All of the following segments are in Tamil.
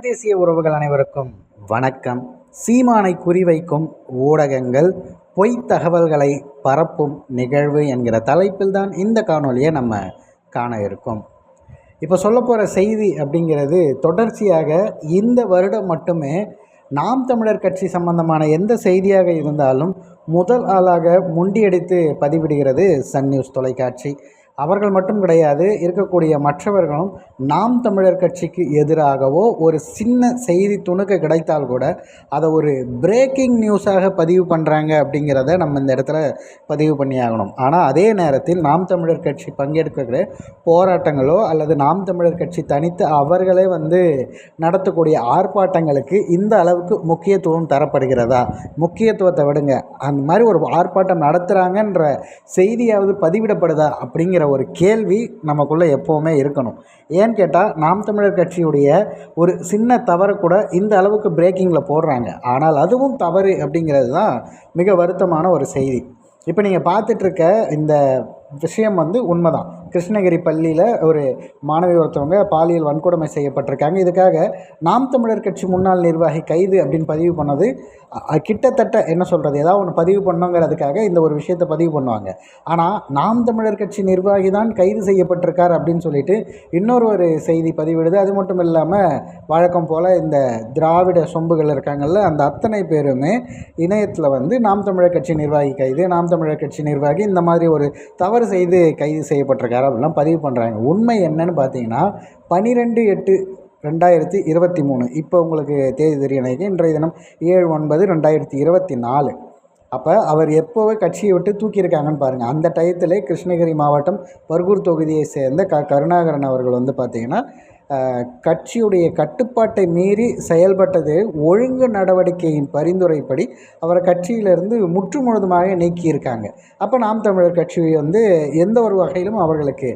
தேசிய உறவுகள் அனைவருக்கும் வணக்கம். சீமானை குறிவைக்கும் ஊடகங்கள் பொய் தகவல்களை பரப்பும் நிகழ்வு என்கிற தலைப்பில் தான் இந்த காணொலியை நம்ம காண இருக்கோம். இப்போ சொல்ல போகிற செய்தி அப்படிங்கிறது தொடர்ச்சியாக இந்த வருடம் மட்டுமே நாம் தமிழர் கட்சி சம்பந்தமான எந்த செய்தியாக இருந்தாலும் முதல் ஆளாக முண்டியடித்து பதிவிடுகிறது சன் நியூஸ் தொலைக்காட்சி. அவர்கள் மட்டும் கிடையாது இருக்கக்கூடிய மற்றவர்களும் நாம் தமிழர் கட்சிக்கு எதிராகவோ ஒரு சின்ன செய்தி துணுக்கு கிடைத்தால் கூட அதை ஒரு பிரேக்கிங் நியூஸாக பதிவு பண்ணுறாங்க அப்படிங்கிறத நம்ம இந்த இடத்துல பதிவு பண்ணி ஆகணும். ஆனால் அதே நேரத்தில் நாம் தமிழர் கட்சி பங்கெடுக்கிற போராட்டங்களோ அல்லது நாம் தமிழர் கட்சி தனித்து அவர்களே வந்து நடத்தக்கூடிய ஆர்ப்பாட்டங்களுக்கு இந்த அளவுக்கு முக்கியத்துவம் தரப்படுகிறதா? முக்கியத்துவத்தை விடுங்க. அந்த மாதிரி ஒரு ஆர்ப்பாட்டம் நடத்துகிறாங்கன்ற செய்தியாவது பதிவிடப்படுதா? அப்படிங்கிற ஒரு கேள்வி நமக்குள்ளே எப்போவுமே இருக்கணும். ஏன்னு கேட்டால் நாம் தமிழர் கட்சியுடைய ஒரு சின்ன தவறு கூட இந்த அளவுக்கு பிரேக்கிங்கில் போடுறாங்க. ஆனால் அதுவும் தவறு அப்படிங்கிறது தான் மிக வருத்தமான ஒரு செய்தி. இப்போ நீங்கள் பார்த்துட்ருக்க இந்த விஷயம் வந்து உண்மைதான். கிருஷ்ணகிரி பள்ளியில் ஒரு மாணவி ஒருத்தவங்க பாலியல் வன்கொடுமை செய்யப்பட்டிருக்காங்க. இதுக்காக நாம் தமிழர் கட்சி முன்னாள் நிர்வாகி கைது அப்படின்னு பதிவு பண்ணது. கிட்டத்தட்ட என்ன சொல்கிறது ஏதாவது ஒன்று பதிவு பண்ணோங்கிறதுக்காக இந்த ஒரு விஷயத்தை பதிவு பண்ணுவாங்க. ஆனால் நாம் தமிழர் கட்சி நிர்வாகி தான் கைது செய்யப்பட்டிருக்கார் அப்படின்னு சொல்லிட்டு இன்னொரு ஒரு செய்தி பதிவிடுது. அது மட்டும் இல்லாமல் வழக்கம் போல் இந்த திராவிட சொம்புகள் இருக்காங்கல்ல அந்த அத்தனை பேருமே இணையத்தில் வந்து நாம் தமிழர் கட்சி நிர்வாகி கைது நாம் தமிழர் கட்சி நிர்வாகி இந்த மாதிரி ஒரு தவறு செய்து கைது செய்யப்பட்டிருக்காரு யார் அப்படிலாம் பதிவு பண்ணுறாங்க உண்மை என்னன்னு பார்த்தீங்கன்னா பன்னிரெண்டு எட்டு ரெண்டாயிரத்தி இருபத்தி மூணு. இப்போ உங்களுக்கு தேதி தெரியும் இன்றைய தினம் ஏழு ஒன்பது ரெண்டாயிரத்தி இருபத்தி நாலு. அப்போ அவர் எப்போவே கட்சியை விட்டு தூக்கியிருக்காங்கன்னு பாருங்கள் அந்த டயத்திலே கிருஷ்ணகிரி மாவட்டம் பர்கூர் தொகுதியை சேர்ந்த க கருணாகரன் அவர்கள் வந்து பார்த்திங்கன்னா கட்சியுடைய கட்டுப்பாட்டை மீறி செயல்பட்டது ஒழுங்கு நடவடிக்கையின் பரிந்துரைப்படி அவரை கட்சியிலிருந்து முற்று முழுதுமாக நீக்கியிருக்காங்க. அப்போ நாம் தமிழர் கட்சி வந்து எந்த ஒரு வகையிலும் அவர்களுக்கு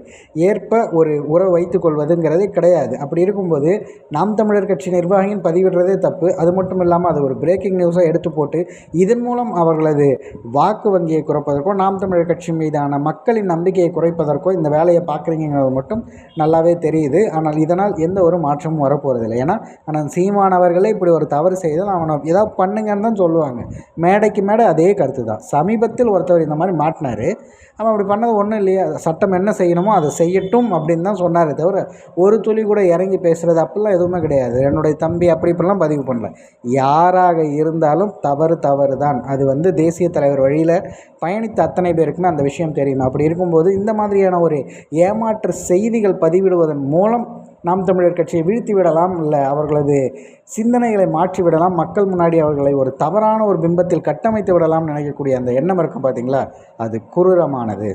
ஏற்ப ஒரு உறவு வைத்துக் கொள்வதுங்கிறதே கிடையாது. அப்படி இருக்கும்போது நாம் தமிழர் கட்சி நிர்வாகியின் பதிவிடுறதே தப்பு. அது மட்டும் இல்லாமல் அது ஒரு பிரேக்கிங் நியூஸாக எடுத்து போட்டு இதன் மூலம் அவர்களது வாக்கு வங்கியை குறைப்பதற்கோ நாம் தமிழர் கட்சி மீதான மக்களின் நம்பிக்கையை குறைப்பதற்கோ இந்த வேலையை பார்க்குறீங்கிறது மட்டும் நல்லாவே தெரியுது. ஆனால் இதன் இதனால் எந்த ஒரு மாற்றமும் வரப்போகிறதில்லை ஏன்னா ஆனால் சீமானவர்களே இப்படி ஒரு தவறு செய்தால் அவனை ஏதாவது பண்ணுங்கன்னு தான் சொல்லுவாங்க. மேடைக்கு மேடை அதே கருத்து தான். சமீபத்தில் ஒருத்தவர் இந்த மாதிரி மாட்டினார். அவன் அப்படி பண்ணது ஒன்றும் இல்லையா. சட்டம் என்ன செய்யணுமோ அதை செய்யட்டும் அப்படின்னு தான் சொன்னார் தவிர ஒரு துளி கூட இறங்கி பேசுகிறது அப்படிலாம் எதுவுமே கிடையாது. என்னுடைய தம்பி அப்படி இப்படிலாம் பதிவு பண்ணல. யாராக இருந்தாலும் தவறு தவறு தான் அது வந்து தேசிய தலைவர் வழியில் பயணித்த அத்தனை பேருக்குமே அந்த விஷயம் தெரியும். அப்படி இருக்கும்போது இந்த மாதிரியான ஒரு ஏமாற்று செய்திகள் பதிவிடுவதன் மூலம் நாம் தமிழர் கட்சியை வீழ்த்தி விடலாம் இல்லை அவர்களது சிந்தனைகளை மாற்றி விடலாம். மக்கள் முன்னாடி அவர்களை ஒரு தவறான ஒரு பிம்பத்தில் கட்டமைத்து விடலாம் நினைக்கக்கூடிய அந்த எண்ணம் இருக்கும் பார்த்தீங்களா அது குரூரமானது